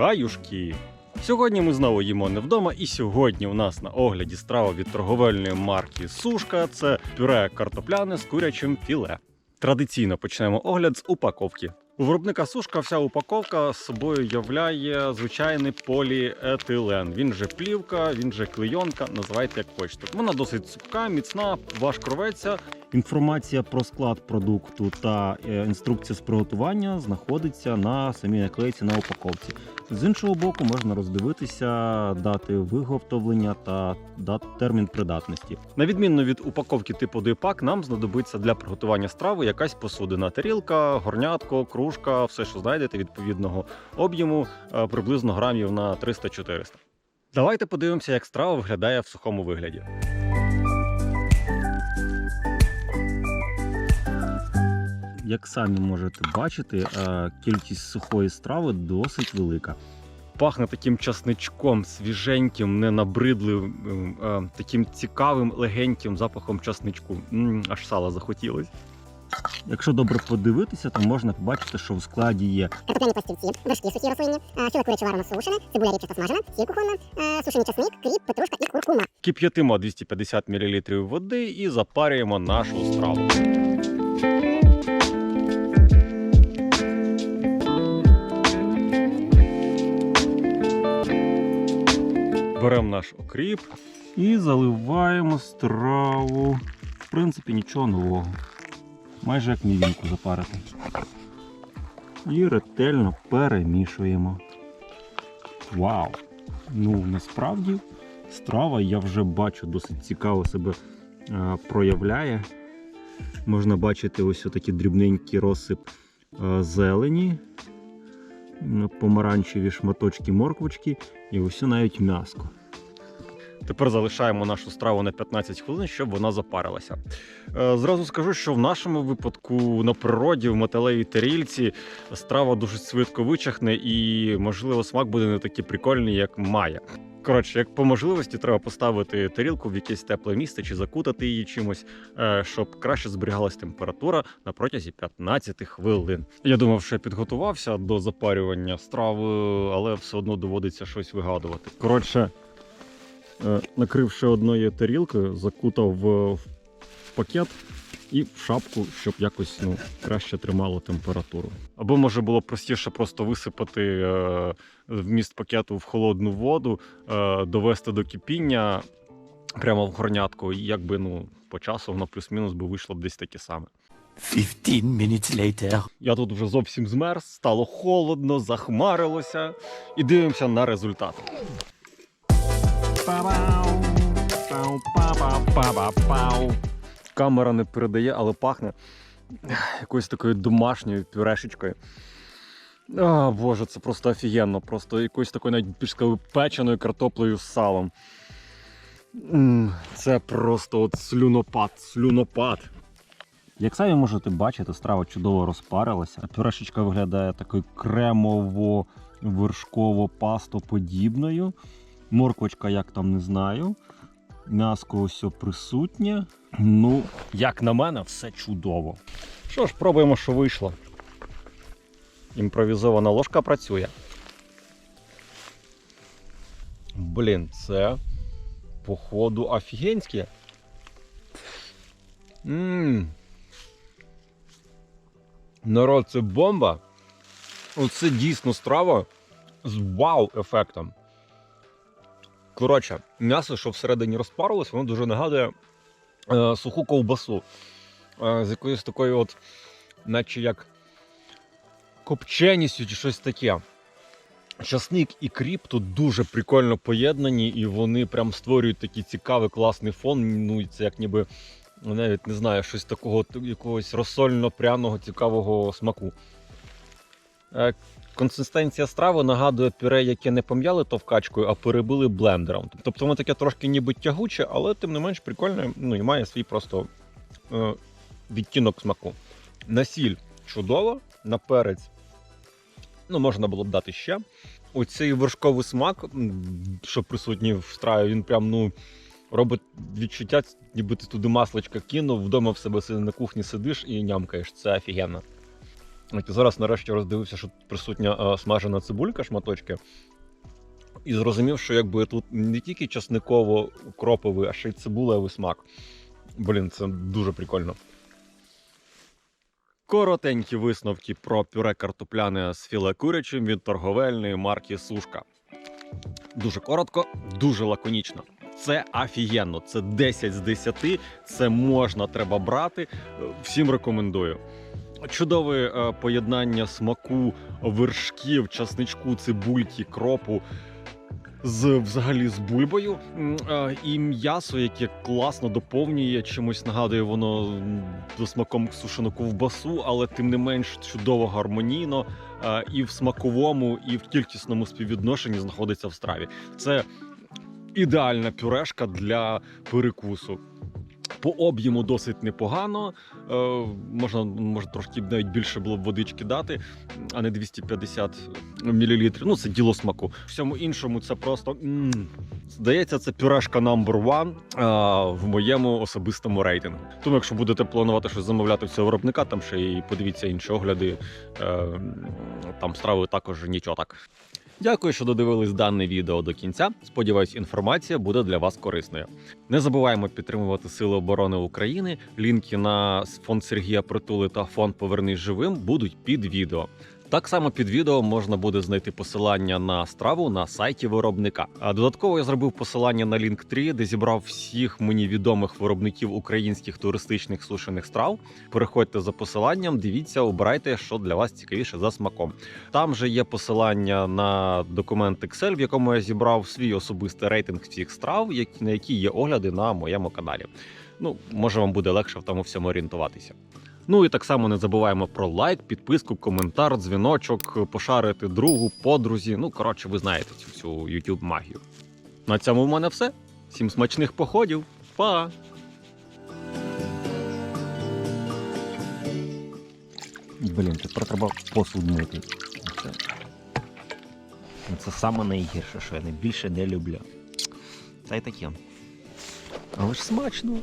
хаюшки. Сьогодні ми знову їмо не вдома, і сьогодні у нас на огляді страва від торговельної марки Сушка це пюре картопляне з курячим філе. Традиційно почнемо огляд з упаковки. У виробника сушка вся упаковка з собою являє звичайний поліетилен. Він же плівка, він же клейонка, називайте як хочете. Вона досить цупка, міцна, важко рветься. Інформація про склад продукту та е, інструкція з приготування знаходиться на самій наклейці на упаковці. З іншого боку, можна роздивитися дати виготовлення та дат термін придатності. На відміну від упаковки типу дойпак, нам знадобиться для приготування страви якась посудина, тарілка, горнятко, кружка, все, що знайдете відповідного об'єму, е, приблизно грамів на 300-400. Давайте подивимося, як страва виглядає в сухому вигляді. Як самі можете бачити, е, кількість сухої страви досить велика. Пахне таким часничком, свіженьким, ненабридливим, е, таким цікавим, легеньким запахом часничку. Аж сала захотілось. Якщо добре подивитися, то можна побачити, що в складі є картопляні пластівці, вершки сухі рослинні, е, філе куряче варено сушене, цибуля ріпчата смажена, сіль кухонна, е, сушений часник, кріп, петрушка і куркума. Кип'ятимо 250 мл води і запарюємо нашу страву. Беремо наш окріп і заливаємо страву. В принципі, нічого нового. Майже як мівінку запарити. І ретельно перемішуємо. Вау! Ну, насправді страва, я вже бачу, досить цікаво себе е, проявляє. Можна бачити ось такий дрібненький розсип е, зелені, помаранчеві шматочки морквочки і ось навіть м'яско. Тепер залишаємо нашу страву на 15 хвилин, щоб вона запарилася. Е, Зразу скажу, що в нашому випадку на природі в металевій тарільці страва дуже швидко вичахне і, можливо, смак буде не такий прикольний, як має. Коротше, як по можливості, треба поставити тарілку в якесь тепле місце чи закутати її чимось, е, щоб краще зберігалась температура на протязі 15 хвилин. Я думав, що я підготувався до запарювання страви, але все одно доводиться щось вигадувати. Коротше, е, накрив ще одною тарілкою, закутав в в пакет і в шапку, щоб якось ну, краще тримало температуру. Або може було простіше просто висипати е, вміст пакету в холодну воду, е, довести до кипіння прямо в горнятку, і якби ну по часу воно плюс-мінус би вийшло б десь таке саме. 15 minutes later. Я тут вже зовсім змерз, стало холодно, захмарилося, і дивимося на результат. Камера не передає, але пахне якоюсь такою домашньою пюрешечкою. О, Боже, це просто офігенно. Просто якоюсь такою навіть більш печеною картоплею з салом. Це просто от слюнопад, слюнопад. Як самі можете бачити, страва чудово розпарилася. Пюрешечка виглядає такою кремово-вершково пастоподібною. Морквочка, як там не знаю. М'яско ось присутнє. Ну, як на мене, все чудово. Що ж, пробуємо, що вийшло. Імпровізована ложка працює. Блін, це походу офігенське. Ммм. Народ, це бомба. Оце дійсно страва з вау-ефектом. Коротше, м'ясо, що всередині розпарилось, воно дуже нагадує е, суху ковбасу. Е, з якоюсь такою, от, наче як копченістю чи щось таке. Часник і кріп тут дуже прикольно поєднані, і вони прям створюють такий цікавий класний фон. Ну, і це як ніби ну, навіть не знаю, щось такого якогось розсольно-пряного цікавого смаку. Консистенція страви нагадує пюре, яке не пом'яли товкачкою, а перебили блендером. Тобто воно таке трошки ніби тягуче, але тим не менш прикольне, ну і має свій просто е, відтінок смаку. На сіль чудово, на перець ну, можна було б дати ще. Оцей вершковий смак, що присутній в страві, він прям ну, робить відчуття, ніби ти туди масличка кинув, вдома в себе на кухні сидиш і нямкаєш. Це офігенно. От зараз нарешті роздивився, що тут присутня смажена цибулька, шматочки. І зрозумів, що якби тут не тільки часниково-кроповий, а ще й цибулевий смак. Блін, це дуже прикольно. Коротенькі висновки про пюре картопляне з філе курячим від торговельної марки Сушка. Дуже коротко, дуже лаконічно. Це офігенно, це 10 з 10, це можна, треба брати. Всім рекомендую. Чудове е, поєднання смаку вершків, часничку, цибульки, кропу з взагалі з бульбою. Е, І м'ясо, яке класно доповнює, чимось нагадує воно за смаком сушену ковбасу, але тим не менш чудово гармонійно. е, І в смаковому, і в кількісному співвідношенні знаходиться в страві. Це ідеальна пюрешка для перекусу. По об'єму досить непогано. Е, можна може трошки навіть більше було б водички дати, а не 250 мл. Ну це діло смаку. Всьому іншому це просто м, здається, це пюрешка number one е, в моєму особистому рейтингу. Тому, якщо будете планувати щось замовляти цього виробника, там ще і подивіться інші огляди. Е, там страви також нічого так. Дякую, що додивились дане відео до кінця. Сподіваюсь, інформація буде для вас корисною. Не забуваємо підтримувати Сили оборони України. Лінки на фонд Сергія Притули та фонд Повернись живим будуть під відео. Так само під відео можна буде знайти посилання на страву на сайті виробника. А додатково я зробив посилання на Linktree, де зібрав всіх мені відомих виробників українських туристичних сушених страв. Переходьте за посиланням, дивіться, обирайте, що для вас цікавіше за смаком. Там же є посилання на документ Excel, в якому я зібрав свій особистий рейтинг всіх страв, на які є огляди на моєму каналі. Ну, може, вам буде легше в тому всьому орієнтуватися. Ну і так само не забуваємо про лайк, підписку, коментар, дзвіночок, пошарити другу, подрузі. Ну, коротше, ви знаєте цю всю YouTube магію. На цьому в мене все. Всім смачних походів. Па! Блін, тепер треба посуд мити. Це, це саме найгірше, що я найбільше не люблю. Та й таке. Але ж смачно.